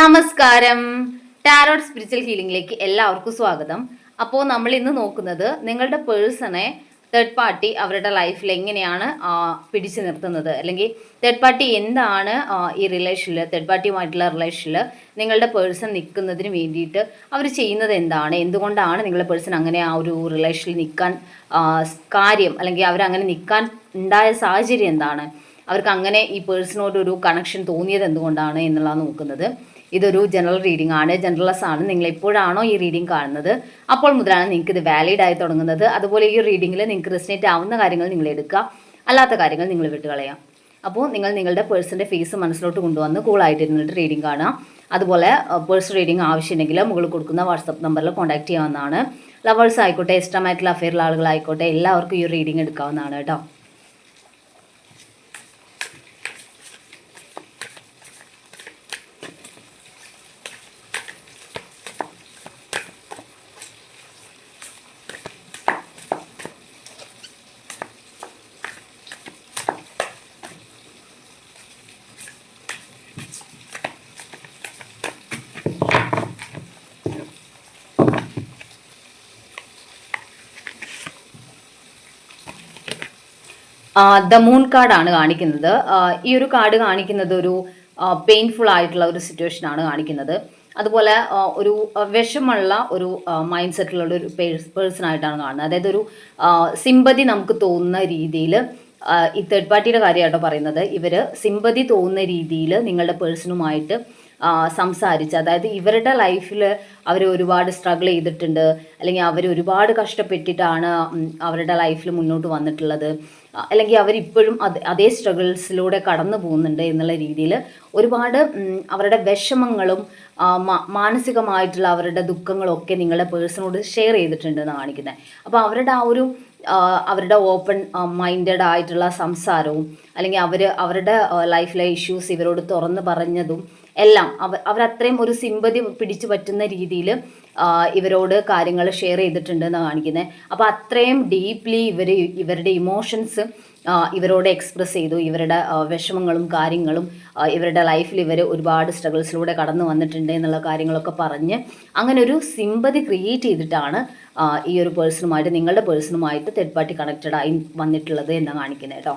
നമസ്കാരം. Tarot spiritual ഹീലിംഗിലേക്ക് എല്ലാവർക്കും സ്വാഗതം. അപ്പോൾ നമ്മൾ ഇന്ന് നോക്കുന്നത് നിങ്ങളുടെ പേഴ്സണെ തേർഡ് പാർട്ടി അവരുടെ ലൈഫിൽ എങ്ങനെയാണ് പിടിച്ചു നിർത്തുന്നത്? അല്ലെങ്കിൽ തേർഡ് പാർട്ടി എന്താണ് ഈ റിലേഷനിൽ തേർഡ് പാർട്ടിയുമായിട്ടുള്ള റിലേഷനിൽ നിങ്ങളുടെ പേഴ്സൺ നിൽക്കുന്നതിന് വേണ്ടിയിട്ട് അവർ ചെയ്യുന്നത് എന്താണ്? എന്തുകൊണ്ടാണ് നിങ്ങളുടെ പേഴ്സൺ അങ്ങനെ ആ ഒരു റിലേഷനിൽ നിൽക്കാൻ കാര്യം അല്ലെങ്കിൽ അവരങ്ങനെ നിൽക്കാൻ ഉണ്ടായ സാഹചര്യം എന്താണ്? അവർക്ക് അങ്ങനെ ഈ പേഴ്സണോടൊരു കണക്ഷൻ തോന്നിയത് എന്തുകൊണ്ടാണ് എന്നുള്ളതാണ് നോക്കുന്നത്. ഇതൊരു ജനറൽ റീഡിംഗ് ആണ്. ജനറലസ് ആണ്. നിങ്ങൾ എപ്പോഴാണോ ഈ റീഡിംഗ് കാണുന്നത്? അപ്പോൾ മുതലാണ് നിങ്ങൾക്ക് ഇത് വാലിഡ് ആയി തുടങ്ങുന്നത്. അതുപോലെ ഈ റീഡിങ്ങിൽ നിങ്ങൾക്ക് റെസിനേറ്റ് ആവുന്ന കാര്യങ്ങൾ നിങ്ങൾ എടുക്കുക. അല്ലാത്ത കാര്യങ്ങൾ നിങ്ങൾ വിട്ടുകളയാം. അപ്പോൾ നിങ്ങൾ നിങ്ങളുടെ പേഴ്സന്റെ ഫേസ് മനസ്സിലോട്ട് കൊണ്ടുവന്ന് കൂളായിട്ട് ഇരുന്നിട്ട് റീഡിംഗ് കാണാം അതുപോലെ പേഴ്സ് റീഡിംഗ് ആവശ്യമുണ്ടെങ്കിൽ മുകളിൽ കൊടുക്കുന്ന വാട്സപ്പ് നമ്പറിൽ കോൺടാക്ട് ചെയ്യാവുന്നതാണ്. ലവേഴ്സ് ആയിക്കോട്ടെ ഇഷ്ടമായിട്ടുള്ള അഫെയറിലെ ആളുകളായിക്കോട്ടെ എല്ലാവർക്കും ഈ റീഡിംഗ് എടുക്കാവുന്നതാണ് കേട്ടോ. ദ മൂൺ കാർഡാണ് കാണിക്കുന്നത്. ഈ ഒരു കാർഡ് കാണിക്കുന്നത് ഒരു പെയിൻഫുൾ ആയിട്ടുള്ള ഒരു സിറ്റുവേഷൻ ആണ് കാണിക്കുന്നത്. അതുപോലെ ഒരു വിഷമുള്ള ഒരു മൈൻഡ് സെറ്റിലുള്ള ഒരു പേഴ്സൺ ആയിട്ടാണ് കാണുന്നത്. അതായത് ഒരു സിമ്പതി നമുക്ക് തോന്നുന്ന രീതിയിൽ ഈ തേർഡ് പാർട്ടിയുടെ കാര്യമായിട്ടോ പറയുന്നത് ഇവർ സിമ്പതി തോന്നുന്ന രീതിയിൽ നിങ്ങളുടെ പേഴ്സണുമായിട്ട് സംസാരിച്ച് അതായത് ഇവരുടെ ലൈഫിൽ അവർ ഒരുപാട് സ്ട്രഗിൾ ചെയ്തിട്ടുണ്ട് അല്ലെങ്കിൽ അവർ ഒരുപാട് കഷ്ടപ്പെട്ടിട്ടാണ് അവരുടെ ലൈഫിൽ മുന്നോട്ട് വന്നിട്ടുള്ളത്. അല്ലെങ്കിൽ അവരിപ്പോഴും അത് അതേ സ്ട്രഗിൾസിലൂടെ കടന്നു പോകുന്നുണ്ട് എന്നുള്ള രീതിയിൽ ഒരുപാട് അവരുടെ വിഷമങ്ങളും മാനസികമായിട്ടുള്ള അവരുടെ ദുഃഖങ്ങളൊക്കെ നിങ്ങളുടെ പേഴ്സണോട് ഷെയർ ചെയ്തിട്ടുണ്ട് എന്ന് കാണിക്കുന്നത് അപ്പോൾ അവരുടെ ആ ഒരു അവരുടെ ഓപ്പൺ മൈൻഡഡ് ആയിട്ടുള്ള സംസാരവും അല്ലെങ്കിൽ അവർ അവരുടെ ലൈഫിലെ ഇഷ്യൂസ് ഇവരോട് തുറന്ന് പറഞ്ഞതും എല്ലാം അവർ അവരത്രയും ഒരു സിമ്പതി പിടിച്ചു പറ്റുന്ന രീതിയിൽ ഇവരോട് കാര്യങ്ങൾ ഷെയർ ചെയ്തിട്ടുണ്ട് എന്ന് കാണിക്കുന്നത് അപ്പോൾ അത്രയും ഡീപ്ലി ഇവർ ഇവരുടെ ഇമോഷൻസ് ഇവരോട് എക്സ്പ്രസ് ചെയ്തു. ഇവരുടെ വിഷമങ്ങളും കാര്യങ്ങളും ഇവരുടെ ലൈഫിൽ ഇവർ ഒരുപാട് സ്ട്രഗിൾസിലൂടെ കടന്നു വന്നിട്ടുണ്ട് എന്നുള്ള കാര്യങ്ങളൊക്കെ പറഞ്ഞ് അങ്ങനെ ഒരു സിമ്പതി ക്രിയേറ്റ് ചെയ്തിട്ടാണ് ഈ ഒരു പേഴ്സണുമായിട്ട് നിങ്ങളുടെ പേഴ്സണുമായിട്ട് തേർഡ് പാർട്ടി കണക്റ്റഡ് ആയി വന്നിട്ടുള്ളത് എന്ന് കാണിക്കുന്നത് കേട്ടോ.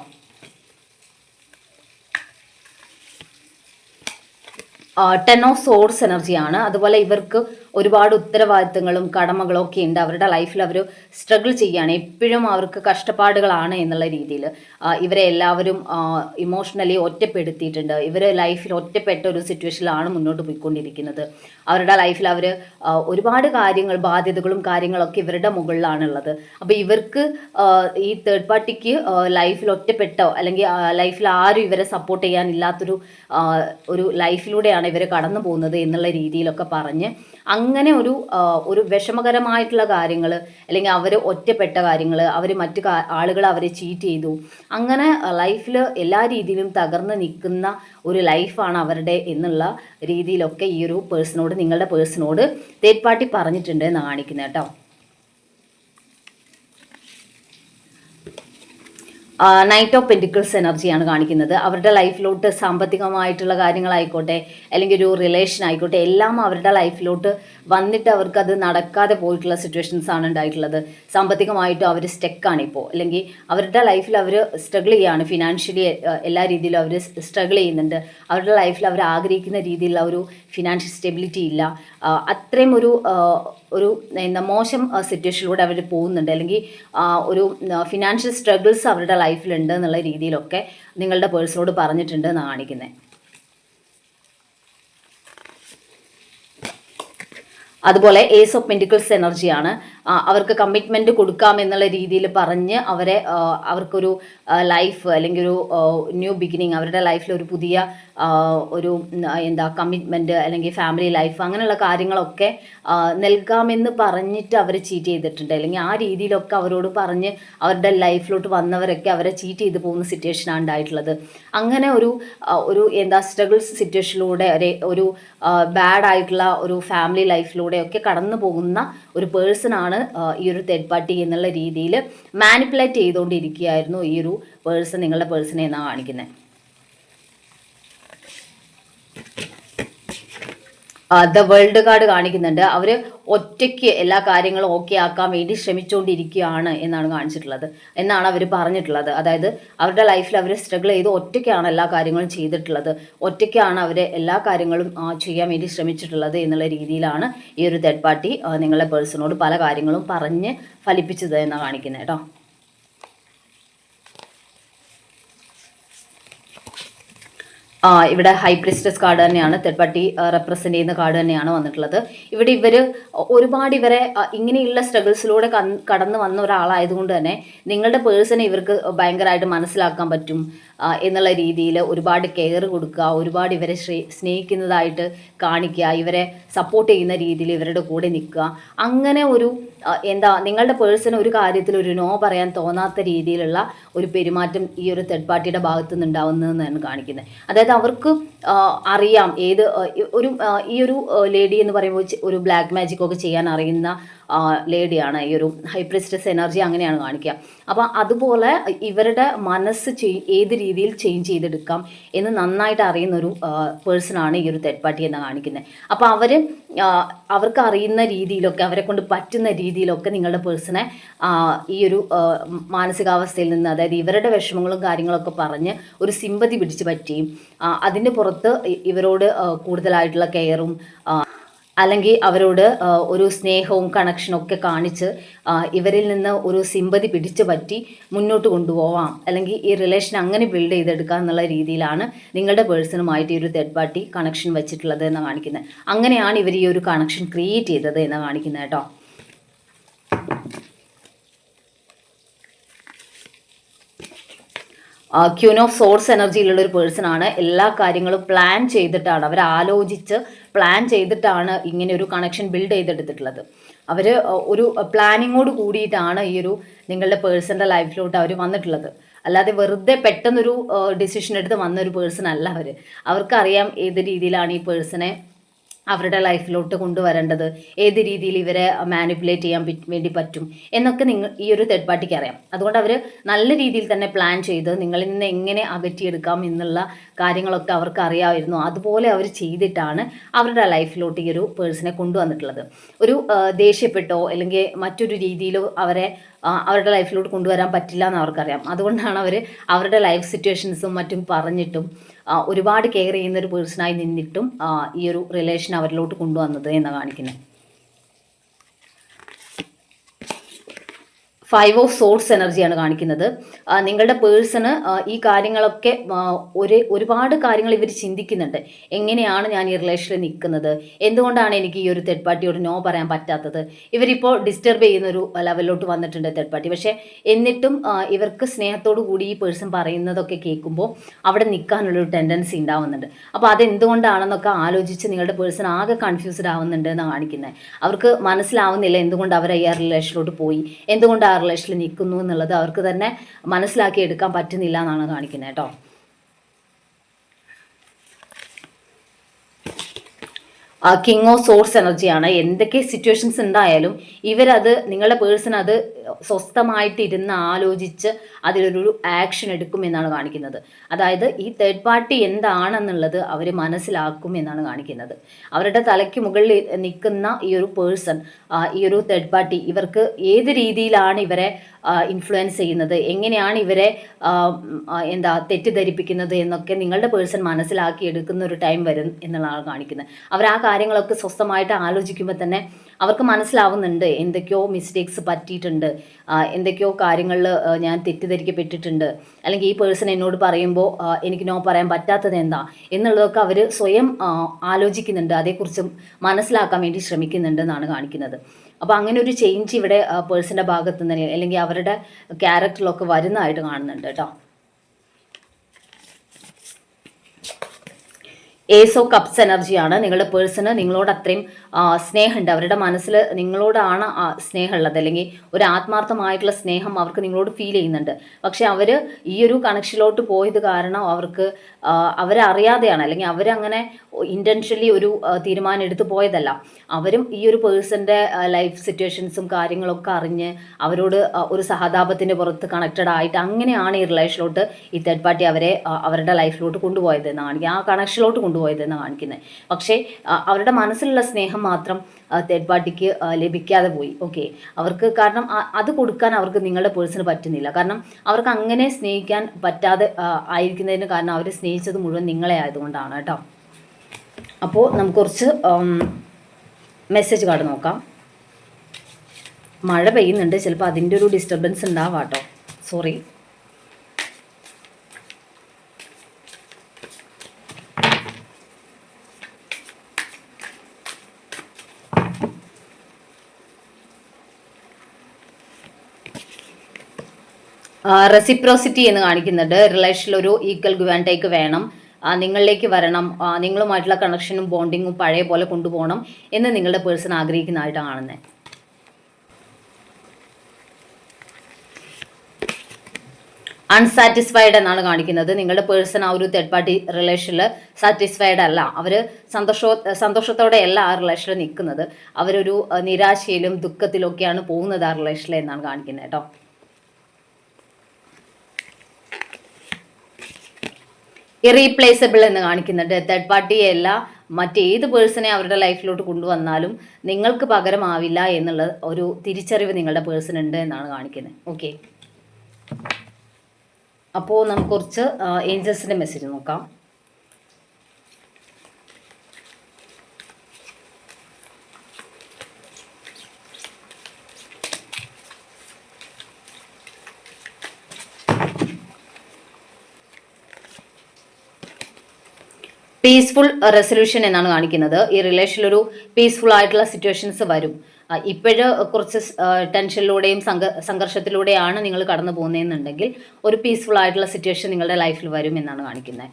ടെൻ ഓഫ് സോഴ്സ് എനർജിയാണ് അതുപോലെ ഇവർക്ക് ഒരുപാട് ഉത്തരവാദിത്തങ്ങളും കടമകളും ഒക്കെ ഉണ്ട്. അവരുടെ ലൈഫിൽ അവർ സ്ട്രഗിൾ ചെയ്യുകയാണ്. എപ്പോഴും അവർക്ക് കഷ്ടപ്പാടുകളാണ് എന്നുള്ള രീതിയിൽ. ഇവരെ എല്ലാവരും ഇമോഷണലി ഒറ്റപ്പെടുത്തിയിട്ടുണ്ട്. ഇവർ ലൈഫിൽ ഒറ്റപ്പെട്ട ഒരു സിറ്റുവേഷനിലാണ് മുന്നോട്ട് പോയിക്കൊണ്ടിരിക്കുന്നത്. അവരുടെ ലൈഫിൽ അവർ ഒരുപാട് കാര്യങ്ങൾ ബാധ്യതകളും കാര്യങ്ങളൊക്കെ ഇവരുടെ മുകളിലാണുള്ളത്. അപ്പോൾ ഇവർക്ക് ഈ തേർഡ് പാർട്ടിക്ക് ലൈഫിൽ ഒറ്റപ്പെട്ടോ അല്ലെങ്കിൽ ലൈഫിൽ ആരും ഇവരെ സപ്പോർട്ട് ചെയ്യാനില്ലാത്തൊരു ഒരു ലൈഫിലൂടെയാണ് ഇവർ കടന്നു പോകുന്നത് എന്നുള്ള രീതിയിലൊക്കെ പറഞ്ഞ് അങ്ങനെ ഒരു ഒരു വിഷമകരമായിട്ടുള്ള കാര്യങ്ങൾ അല്ലെങ്കിൽ അവർ ഒറ്റപ്പെട്ട കാര്യങ്ങൾ അവർ മറ്റു ആളുകൾ അവരെ ചീറ്റ് ചെയ്തു. അങ്ങനെ ലൈഫിൽ എല്ലാ രീതിയിലും തകർന്ന് നിൽക്കുന്ന ഒരു ലൈഫാണ് അവരുടെ എന്നുള്ള രീതിയിലൊക്കെ ഈ ഒരു പേഴ്സണോട് നിങ്ങളുടെ പേഴ്സണോട് തേർഡ് പാർട്ടി പറഞ്ഞിട്ടുണ്ട് എന്ന് കാണിക്കുന്നത് കേട്ടോ. നൈറ്റ് ഓഫ് പെന്റിക്കിൾസ് എനർജിയാണ് കാണിക്കുന്നത്. അവരുടെ ലൈഫിലോട്ട് സാമ്പത്തികമായിട്ടുള്ള കാര്യങ്ങളായിക്കോട്ടെ അല്ലെങ്കിൽ ഒരു റിലേഷൻ ആയിക്കോട്ടെ എല്ലാം അവരുടെ ലൈഫിലോട്ട് വന്നിട്ട് അവർക്ക് അത് നടക്കാതെ പോയിട്ടുള്ള സിറ്റുവേഷൻസ് ആണ് ഉണ്ടായിട്ടുള്ളത്. സാമ്പത്തികമായിട്ടും അവർ സ്റ്റെക്കാണ് ഇപ്പോൾ അല്ലെങ്കിൽ അവരുടെ ലൈഫിൽ അവർ സ്ട്രഗിൾ ചെയ്യാണ്. ഫിനാൻഷ്യലി എല്ലാ രീതിയിലും അവർ സ്ട്രഗിൾ ചെയ്യുന്നുണ്ട്. അവരുടെ ലൈഫിൽ അവർ ആഗ്രഹിക്കുന്ന രീതിയിലുള്ള ഒരു ഫിനാൻഷ്യൽ സ്റ്റെബിലിറ്റി ഇല്ല. അത്രയും ഒരു ഒരു എന്താ മോശം സിറ്റുവേഷനിലൂടെ അവർ പോകുന്നുണ്ട്. അല്ലെങ്കിൽ ഒരു ഫിനാൻഷ്യൽ സ്ട്രഗിൾസ് അവരുടെ ലൈഫിലുണ്ട് എന്നുള്ള രീതിയിലൊക്കെ നിങ്ങളുടെ പേഴ്സണോട് പറഞ്ഞിട്ടുണ്ട് എന്നാണ് കാണിക്കുന്നത് അതുപോലെ ഏസ് ഓഫ് പെന്റിക്കിൾസ് എനർജിയാണ് അവർക്ക് കമ്മിറ്റ്മെന്റ് കൊടുക്കാം എന്നുള്ള രീതിയിൽ പറഞ്ഞ് അവരെ അവർക്കൊരു ലൈഫ് അല്ലെങ്കിൽ ഒരു ന്യൂ ബിഗിനിങ് അവരുടെ ലൈഫിൽ ഒരു പുതിയ ഒരു എന്താ കമ്മിറ്റ്മെന്റ് അല്ലെങ്കിൽ ഫാമിലി ലൈഫ് അങ്ങനെയുള്ള കാര്യങ്ങളൊക്കെ നൽകാമെന്ന് പറഞ്ഞിട്ട് അവർ ചീറ്റ് ചെയ്തിട്ടുണ്ട്. അല്ലെങ്കിൽ ആ രീതിയിലൊക്കെ അവരോട് പറഞ്ഞ് അവരുടെ ലൈഫിലോട്ട് വന്നവരൊക്കെ അവരെ ചീറ്റ് ചെയ്ത് പോകുന്ന സിറ്റുവേഷനാണ് ഉണ്ടായിട്ടുള്ളത്. അങ്ങനെ ഒരു ഒരു എന്താ സ്ട്രഗിൾസ് സിറ്റുവേഷനിലൂടെ ഒരു ബാഡ് ആയിട്ടുള്ള ഒരു ഫാമിലി ലൈഫിലൂടെയൊക്കെ കടന്നു പോകുന്ന ഒരു പേഴ്സണാണ് ഈ ഒരു തേർഡ് പാർട്ടി എന്നുള്ള രീതിയിൽ മാനിപ്പുലേറ്റ് ചെയ്തുകൊണ്ടിരിക്കുകയായിരുന്നു ഈ ഒരു പേഴ്സൺ നിങ്ങളുടെ പേഴ്സണെ എന്നാണ് കാണിക്കുന്നത് ദ വേൾഡ് കാർഡ് കാണിക്കുന്നുണ്ട്. അവർ ഒറ്റയ്ക്ക് എല്ലാ കാര്യങ്ങളും ഓക്കെ ആക്കാൻ വേണ്ടി ശ്രമിച്ചുകൊണ്ടിരിക്കുകയാണ് എന്നാണ് കാണിച്ചിട്ടുള്ളത്. എന്നാണ് അവർ പറഞ്ഞിട്ടുള്ളത്. അതായത് അവരുടെ ലൈഫിൽ അവർ സ്ട്രഗിൾ ചെയ്ത് ഒറ്റയ്ക്കാണ് എല്ലാ കാര്യങ്ങളും ചെയ്തിട്ടുള്ളത്. ഒറ്റയ്ക്കാണ് അവർ എല്ലാ കാര്യങ്ങളും ചെയ്യാൻ വേണ്ടി ശ്രമിച്ചിട്ടുള്ളത് എന്നുള്ള രീതിയിലാണ് ഈ ഒരു തേർഡ് പാർട്ടി നിങ്ങളുടെ പേഴ്സണോട് പല കാര്യങ്ങളും പറഞ്ഞ് ഫലിപ്പിച്ചത് എന്നാണ് കാണിക്കുന്നത് കേട്ടോ. ഇവിടെ ഹൈ പ്രിസ്റ്റസ് കാർഡ് തന്നെയാണ് തേർഡ് പാർട്ടി റെപ്രസെന്റ് ചെയ്യുന്ന കാർഡ് തന്നെയാണ് വന്നിട്ടുള്ളത്. ഇവിടെ ഇവർ ഒരുപാട് ഇവരെ ഇങ്ങനെയുള്ള സ്ട്രഗിൾസിലൂടെ കടന്നു വന്ന ഒരാളായതുകൊണ്ട് തന്നെ നിങ്ങളുടെ പേഴ്സണെ ഇവർക്ക് ഭയങ്കരമായിട്ട് മനസ്സിലാക്കാൻ പറ്റും. എന്നുള്ള രീതിയിൽ ഒരുപാട് കെയർ കൊടുക്കുക ഒരുപാട് ഇവരെ സ്നേഹിക്കുന്നതായിട്ട് കാണിക്കുക ഇവരെ സപ്പോർട്ട് ചെയ്യുന്ന രീതിയിൽ ഇവരുടെ കൂടെ നിൽക്കുക. അങ്ങനെ ഒരു എന്താ നിങ്ങളുടെ പേഴ്സൺ ഒരു കാര്യത്തിൽ ഒരു നോ പറയാൻ തോന്നാത്ത രീതിയിലുള്ള ഒരു പെരുമാറ്റം ഈ ഒരു തേർഡ് പാർട്ടിയുടെ ഭാഗത്തു നിന്ന് ഉണ്ടാവുന്നതെന്നാണ് കാണിക്കുന്നത്. അതായത് അവർക്ക് അറിയാം ഏത് ഒരു ഈ ഒരു ലേഡി എന്ന് പറയുമ്പോൾ ഒരു ബ്ലാക്ക് മാജിക് ഒക്കെ ചെയ്യാൻ അറിയുന്ന ലേഡിയാണ്. ഈ ഒരു ഹൈപ്രിസ്റ്റസ് എനർജി അങ്ങനെയാണ് കാണിക്കുക. അപ്പോൾ അതുപോലെ ഇവരുടെ മനസ്സ് ചെയ് ഏത് രീതിയിൽ ചേഞ്ച് ചെയ്തെടുക്കാം എന്ന് നന്നായിട്ട് അറിയുന്ന ഒരു പേഴ്സണാണ് ഈ ഒരു തെഡ് പാർട്ടി എന്ന് കാണിക്കുന്നത് അപ്പോൾ അവർ അവർക്ക് അറിയുന്ന രീതിയിലൊക്കെ അവരെ കൊണ്ട് പറ്റുന്ന രീതിയിലൊക്കെ നിങ്ങളുടെ പേഴ്സണെ ഈ ഒരു മാനസികാവസ്ഥയിൽ നിന്ന് അതായത് ഇവരുടെ വിഷമങ്ങളും കാര്യങ്ങളൊക്കെ പറഞ്ഞ് ഒരു സിമ്പതി പിടിച്ച് പറ്റിയും അതിന്റെ പുറത്ത് ഇവരോട് കൂടുതലായിട്ടുള്ള കെയറും അല്ലെങ്കിൽ അവരോട് ഒരു സ്നേഹവും കണക്ഷനും ഒക്കെ കാണിച്ച് ഇവരിൽ നിന്ന് ഒരു സിമ്പതി പിടിച്ചു പറ്റി മുന്നോട്ട് കൊണ്ടുപോവാം. അല്ലെങ്കിൽ ഈ റിലേഷൻ അങ്ങനെ ബിൽഡ് ചെയ്തെടുക്കാം എന്നുള്ള രീതിയിലാണ് നിങ്ങളുടെ പേഴ്സണുമായിട്ട് ഈ ഒരു തേർഡ് പാർട്ടി കണക്ഷൻ വെച്ചിട്ടുള്ളത് എന്ന് കാണിക്കുന്നത്. അങ്ങനെയാണ് ഇവർ ഈ ഒരു കണക്ഷൻ ക്രിയേറ്റ് ചെയ്തത് എന്ന് കാണിക്കുന്നത് കേട്ടോ. ക്യൂൻ ഓഫ് സോഴ്സ് എനർജിയിലുള്ള ഒരു പേഴ്സൺ ആണ്. എല്ലാ കാര്യങ്ങളും പ്ലാൻ ചെയ്തിട്ടാണ് അവർ ആലോചിച്ച് പ്ലാൻ ചെയ്തിട്ടാണ് ഇങ്ങനെ ഒരു കണക്ഷൻ ബിൽഡ് ചെയ്തെടുത്തിട്ടുള്ളത്. അവർ ഒരു പ്ലാനിങ്ങോട് കൂടിയിട്ടാണ് ഈ ഒരു നിങ്ങളുടെ പേഴ്സന്റെ ലൈഫിലോട്ട് അവർ വന്നിട്ടുള്ളത്. അല്ലാതെ വെറുതെ പെട്ടെന്നൊരു ഡിസിഷൻ എടുത്ത് വന്ന ഒരു പേഴ്സൺ അല്ല അവർ അവർക്കറിയാം ഏത് രീതിയിലാണ് ഈ പേഴ്സണെ അവരുടെ ലൈഫിലോട്ട് കൊണ്ടുവരേണ്ടത് ഏത് രീതിയിൽ ഇവരെ മാനിപ്പുലേറ്റ് ചെയ്യാൻ വേണ്ടി പറ്റും എന്നൊക്കെ നിങ്ങൾ ഈ ഒരു തേർഡ് പാർട്ടിക്ക് അറിയാം. അതുകൊണ്ട് അവർ നല്ല രീതിയിൽ തന്നെ പ്ലാൻ ചെയ്ത് നിങ്ങളിൽ നിന്ന് എങ്ങനെ അകറ്റിയെടുക്കാം എന്നുള്ള കാര്യങ്ങളൊക്കെ അവർക്ക് അറിയാമായിരുന്നു. അതുപോലെ അവർ ചെയ്തിട്ടാണ് അവരുടെ ലൈഫിലോട്ട് ഈ ഒരു പേഴ്സണെ കൊണ്ടുവന്നിട്ടുള്ളത്. ഒരു ദേഷ്യപ്പെട്ടോ അല്ലെങ്കിൽ മറ്റൊരു രീതിയിലോ അവരെ അവരുടെ ലൈഫിലോട്ട് കൊണ്ടുവരാൻ പറ്റില്ല എന്ന് അവർക്കറിയാം. അതുകൊണ്ടാണ് അവർ അവരുടെ ലൈഫ് സിറ്റുവേഷൻസും മറ്റും പറഞ്ഞിട്ടും ഒരുപാട് കെയർ ചെയ്യുന്ന ഒരു പേഴ്സണായി നിന്നിട്ടും ഈ ഒരു റിലേഷൻ അവരിലോട്ട് കൊണ്ടുവന്നത് എന്ന് കാണിക്കുന്നത് ഫൈവ് ഓഫ് സോഴ്സ് എനർജിയാണ് കാണിക്കുന്നത്. നിങ്ങളുടെ പേഴ്സണ് ഈ കാര്യങ്ങളൊക്കെ ഒരു ഒരുപാട് കാര്യങ്ങൾ ഇവർ ചിന്തിക്കുന്നുണ്ട്. എങ്ങനെയാണ് ഞാൻ ഈ റിലേഷനിൽ നിൽക്കുന്നത് എന്തുകൊണ്ടാണ് എനിക്ക് ഈ ഒരു തേർഡ് പാർട്ടിയോട് നോ പറയാൻ പറ്റാത്തത്? ഇവരിപ്പോൾ ഡിസ്റ്റർബ് ചെയ്യുന്ന ഒരു ലെവലിലോട്ട് വന്നിട്ടുണ്ട് തേർഡ് പാർട്ടി പക്ഷേ എന്നിട്ടും ഇവർക്ക് സ്നേഹത്തോടു കൂടി ഈ പേഴ്സൺ പറയുന്നതൊക്കെ കേൾക്കുമ്പോൾ അവിടെ നിൽക്കാനുള്ളൊരു ടെൻഡൻസി ഉണ്ടാവുന്നുണ്ട്. അപ്പോൾ അതെന്തുകൊണ്ടാണെന്നൊക്കെ ആലോചിച്ച് നിങ്ങളുടെ പേഴ്സൺ ആകെ കൺഫ്യൂസ്ഡ് ആവുന്നുണ്ട് എന്നാണ് കാണിക്കുന്നത്. അവർക്ക് മനസ്സിലാവുന്നില്ല എന്തുകൊണ്ട് അവർ ഈ റിലേഷനിലോട്ട് പോയി. എന്തുകൊണ്ട് ആ റിലേഷനിൽ നിൽക്കുന്നു എന്നുള്ളത് അവർക്ക് തന്നെ മനസ്സിലാക്കി എടുക്കാൻ പറ്റുന്നില്ല എന്നാണ് കാണിക്കുന്നത് കേട്ടോ. കിങ് ഓഫ് സോഴ്സ് എനർജിയാണ് എന്തൊക്കെ സിറ്റുവേഷൻസ് ഉണ്ടായാലും ഇവരത് നിങ്ങളുടെ പേഴ്സൺ അത് സ്വസ്ഥമായിട്ട് ഇരുന്ന് ആലോചിച്ച് അതിലൊരു ആക്ഷൻ എടുക്കും എന്നാണ് കാണിക്കുന്നത്. അതായത് ഈ തേർഡ് പാർട്ടി എന്താണെന്നുള്ളത് അവർ മനസ്സിലാക്കും എന്നാണ് കാണിക്കുന്നത്. അവരുടെ തലയ്ക്ക് മുകളിൽ നിൽക്കുന്ന ഈ ഒരു പേഴ്സൺ ഈ ഒരു തേർഡ് പാർട്ടി ഇവർക്ക് ഏത് രീതിയിലാണ് ഇവരെ ഇൻഫ്ലുവൻസ് ചെയ്യുന്നത്? എങ്ങനെയാണ് ഇവരെ എന്താ തെറ്റിദ്ധരിപ്പിക്കുന്നത് എന്നൊക്കെ നിങ്ങളുടെ പേഴ്സൺ മനസ്സിലാക്കി എടുക്കുന്ന ഒരു ടൈം വരും എന്നുള്ളതാണ് കാണിക്കുന്നത്. അവർ ആ കാര്യങ്ങളൊക്കെ സ്വസ്ഥമായിട്ട് ആലോചിക്കുമ്പോൾ തന്നെ അവർക്ക് മനസ്സിലാവുന്നുണ്ട് എന്തൊക്കെയോ മിസ്റ്റേക്സ് പറ്റിയിട്ടുണ്ട്. എന്തൊക്കെയോ കാര്യങ്ങളിൽ ഞാൻ തെറ്റിദ്ധരിക്കപ്പെട്ടിട്ടുണ്ട്. അല്ലെങ്കിൽ ഈ പേഴ്സൺ എന്നോട് പറയുമ്പോൾ എനിക്ക് നോ പറയാൻ പറ്റാത്തത് എന്താ? എന്നുള്ളതൊക്കെ അവർ സ്വയം ആലോചിക്കുന്നുണ്ട്. അതേക്കുറിച്ച് മനസ്സിലാക്കാൻ വേണ്ടി ശ്രമിക്കുന്നുണ്ട് എന്നാണ് കാണിക്കുന്നത്. അപ്പോൾ അങ്ങനെ ഒരു ചേഞ്ച് ഇവിടെ പേഴ്സന്റെ ഭാഗത്ത് നിന്ന് അല്ലെങ്കിൽ അവരുടെ ക്യാരക്ടറിലൊക്കെ വരുന്നതായിട്ട് കാണുന്നുണ്ട് കേട്ടോ. ഏസ് കപ്സ് എനർജിയാണ് നിങ്ങളുടെ പേഴ്സണ് നിങ്ങളോട് അത്രയും സ്നേഹമുണ്ട്. അവരുടെ മനസ്സിൽ നിങ്ങളോടാണ് സ്നേഹമുള്ളത്. അല്ലെങ്കിൽ ഒരു ആത്മാർത്ഥമായിട്ടുള്ള സ്നേഹം അവർക്ക് നിങ്ങളോട് ഫീൽ ചെയ്യുന്നുണ്ട്. പക്ഷെ അവർ ഈ ഒരു കണക്ഷനിലോട്ട് പോയത് കാരണം അവർക്ക് അവരറിയാതെയാണ്. അല്ലെങ്കിൽ അവരങ്ങനെ ഇന്റൻഷ്യലി ഒരു തീരുമാനം എടുത്ത് പോയതല്ല. അവരും ഈ ഒരു പേഴ്സന്റെ ലൈഫ് സിറ്റുവേഷൻസും കാര്യങ്ങളൊക്കെ അറിഞ്ഞ് അവരോട് ഒരു സഹതാപത്തിന്റെ പുറത്ത് കണക്റ്റഡ് ആയിട്ട് അങ്ങനെയാണ് ഈ റിലേഷനിലോട്ട് ഈ തേർഡ് പാർട്ടി അവരെ അവരുടെ ലൈഫിലോട്ട് കൊണ്ടുപോയത് എന്ന് കാണിക്കുക ആ കണക്ഷനിലോട്ട് കൊണ്ടുപോയത് എന്ന് കാണിക്കുന്നത്. പക്ഷേ അവരുടെ മനസ്സിലുള്ള സ്നേഹം മാത്രം തേർഡ് പാർട്ടിക്ക് ലഭിക്കാതെ പോയി. ഓക്കെ അവർക്ക് കാരണം അത് കൊടുക്കാൻ അവർക്ക് നിങ്ങളുടെ പേഴ്സണ് പറ്റുന്നില്ല. കാരണം അവർക്ക് അങ്ങനെ സ്നേഹിക്കാൻ പറ്റാതെ ആയിരിക്കുന്നതിന് കാരണം അവർ സ്നേഹിച്ചത് മുഴുവൻ നിങ്ങളെ ആയതുകൊണ്ടാണ് കേട്ടോ. അപ്പോൾ നമുക്ക് കുറച്ച് മെസ്സേജ് കാർഡ് നോക്കാം. മഴ പെയ്യുന്നുണ്ട്. ചിലപ്പോൾ അതിന്റെ ഒരു ഡിസ്റ്റർബൻസ് ഉണ്ടാവാം കേട്ടോ സോറി റെസിപ്രോസിറ്റി എന്ന് കാണിക്കുന്നുണ്ട്. റിലേഷനിൽ ഒരു ഈക്വൽ ഗിവ് ടേക്ക് വേണം. നിങ്ങളിലേക്ക് വരണം. നിങ്ങളുമായിട്ടുള്ള കണക്ഷനും ബോണ്ടിങ്ങും പഴയ പോലെ കൊണ്ടുപോകണം എന്ന് നിങ്ങളുടെ പേഴ്സൺ ആഗ്രഹിക്കുന്നതായിട്ടാണ് കാണുന്നത്. അൺസാറ്റിസ്ഫൈഡ് എന്നാണ് കാണിക്കുന്നത്. നിങ്ങളുടെ പേഴ്സൺ ആ ഒരു തേർഡ് പാർട്ടി റിലേഷനിൽ സാറ്റിസ്ഫൈഡ് അല്ല. അവർ സന്തോഷ സന്തോഷത്തോടെ അല്ല ആ റിലേഷനിൽ നിൽക്കുന്നത്. അവരൊരു നിരാശയിലും ദുഃഖത്തിലൊക്കെയാണ് പോകുന്നത് ആ റിലേഷനിൽ എന്നാണ് കാണിക്കുന്നത് കേട്ടോ. ഇറീപ്ലേസബിൾ എന്ന് കാണിക്കുന്നുണ്ട്. തേർഡ് പാർട്ടിയെ അല്ല മറ്റേത് പേഴ്സണെ അവരുടെ ലൈഫിലോട്ട് കൊണ്ടുവന്നാലും നിങ്ങൾക്ക് പകരമാവില്ല എന്നുള്ള ഒരു തിരിച്ചറിവ് നിങ്ങളുടെ പേഴ്സൺ ഉണ്ട് എന്നാണ് കാണിക്കുന്നത്. ഓക്കെ അപ്പോൾ നമുക്ക് കുറച്ച് ഏഞ്ചൽസിന്റെ മെസ്സേജ് നോക്കാം. പീസ്ഫുൾ റെസൊല്യൂഷൻ എന്നാണ് കാണിക്കുന്നത്. ഈ റിലേഷനിൽ ഒരു പീസ്ഫുൾ ആയിട്ടുള്ള സിറ്റുവേഷൻസ് വരും. ഇപ്പോഴ് കുറച്ച് ടെൻഷനിലൂടെയും സംഘ സംഘർഷത്തിലൂടെയാണ് നിങ്ങൾ കടന്നു പോകുന്നതെന്നുണ്ടെങ്കിൽ ഒരു പീസ്ഫുൾ ആയിട്ടുള്ള സിറ്റുവേഷൻ നിങ്ങളുടെ ലൈഫിൽ വരും എന്നാണ് കാണിക്കുന്നത്.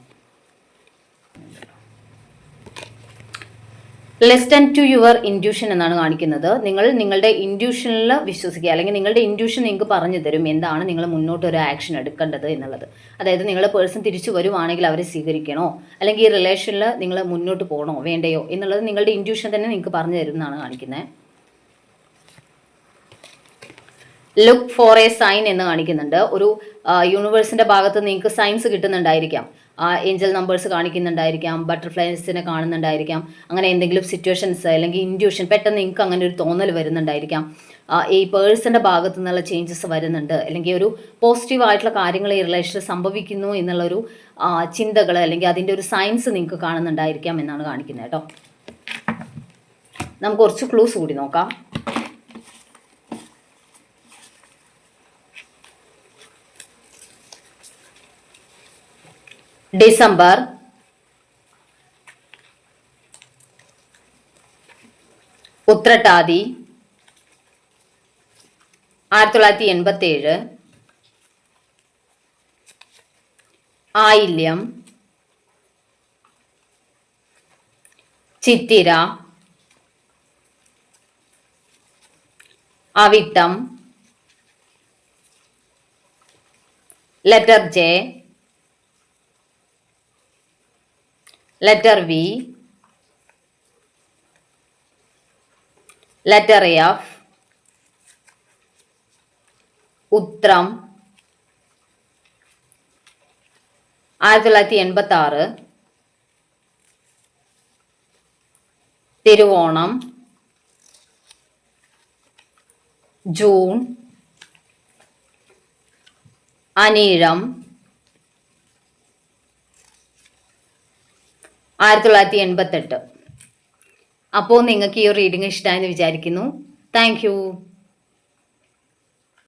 ലെസ്റ്റൻ ടു യുവർ ഇൻഡ്യൂഷൻ എന്നാണ് കാണിക്കുന്നത്. നിങ്ങൾ നിങ്ങളുടെ ഇൻഡ്യൂഷനിൽ വിശ്വസിക്കുക. അല്ലെങ്കിൽ നിങ്ങളുടെ ഇൻഡ്യൂഷൻ നിങ്ങൾക്ക് പറഞ്ഞു തരും എന്താണ് നിങ്ങൾ മുന്നോട്ട് ഒരു ആക്ഷൻ എടുക്കേണ്ടത് എന്നുള്ളത്. അതായത് നിങ്ങളുടെ പേഴ്സൺ തിരിച്ചു വരുവാണെങ്കിൽ അവരെ സ്വീകരിക്കണോ? അല്ലെങ്കിൽ ഈ റിലേഷനിൽ നിങ്ങൾ മുന്നോട്ട് പോകണോ? വേണ്ടയോ? എന്നുള്ളത് നിങ്ങളുടെ ഇൻഡ്യൂഷൻ തന്നെ നിങ്ങൾക്ക് പറഞ്ഞു തരും എന്നാണ് കാണിക്കുന്നത് ലുക്ക് ഫോർ എ സൈൻ എന്ന് കാണിക്കുന്നുണ്ട്. ഒരു യൂണിവേഴ്സിന്റെ ഭാഗത്ത് നിങ്ങൾക്ക് സൈൻസ് കിട്ടുന്നുണ്ടായിരിക്കാം. ഏഞ്ചൽ നമ്പേഴ്സ് കാണിക്കുന്നുണ്ടായിരിക്കാം ബട്ടർഫ്ലൈസിനെ കാണുന്നുണ്ടായിരിക്കാം അങ്ങനെ എന്തെങ്കിലും സിറ്റുവേഷൻസ് അല്ലെങ്കിൽ ഇൻഡ്യൂഷൻ പെട്ടെന്ന് നിങ്ങൾക്ക് അങ്ങനെ ഒരു തോന്നൽ വരുന്നുണ്ടായിരിക്കാം. ആ, ഈ പേഴ്സിന്റെ ഭാഗത്തു നിന്നുള്ള ചേഞ്ചസ് വരുന്നുണ്ട്. അല്ലെങ്കിൽ ഒരു പോസിറ്റീവ് ആയിട്ടുള്ള കാര്യങ്ങൾ ഈ റിലേഷനിൽ സംഭവിക്കുന്നു എന്നുള്ളൊരു ചിന്തകൾ അല്ലെങ്കിൽ അതിന്റെ ഒരു സയൻസ് നിങ്ങൾക്ക് കാണുന്നുണ്ടായിരിക്കാം എന്നാണ് കാണിക്കുന്നത് കേട്ടോ. നമുക്ക് കുറച്ച് ക്ലൂസ് കൂടി നോക്കാം. ഡിസംബർ. ഉത്രട്ടാതി. ആയിരത്തി തൊള്ളായിരത്തി എൺപത്തി ഏഴ് Ayilyam. Chithira. Avittam. Letter J. Letter V, letter F, Uthram ആയിരത്തി തൊള്ളായിരത്തി എൺപത്തി ആറ് തിരുവോണം. ജൂൺ. അനീഴം. ആയിരത്തി തൊള്ളായിരത്തി എൺപത്തെട്ട് അപ്പോൾ നിങ്ങൾക്ക് ഈ റീഡിംഗ് ഇഷ്ടമായെന്ന് വിചാരിക്കുന്നു. താങ്ക്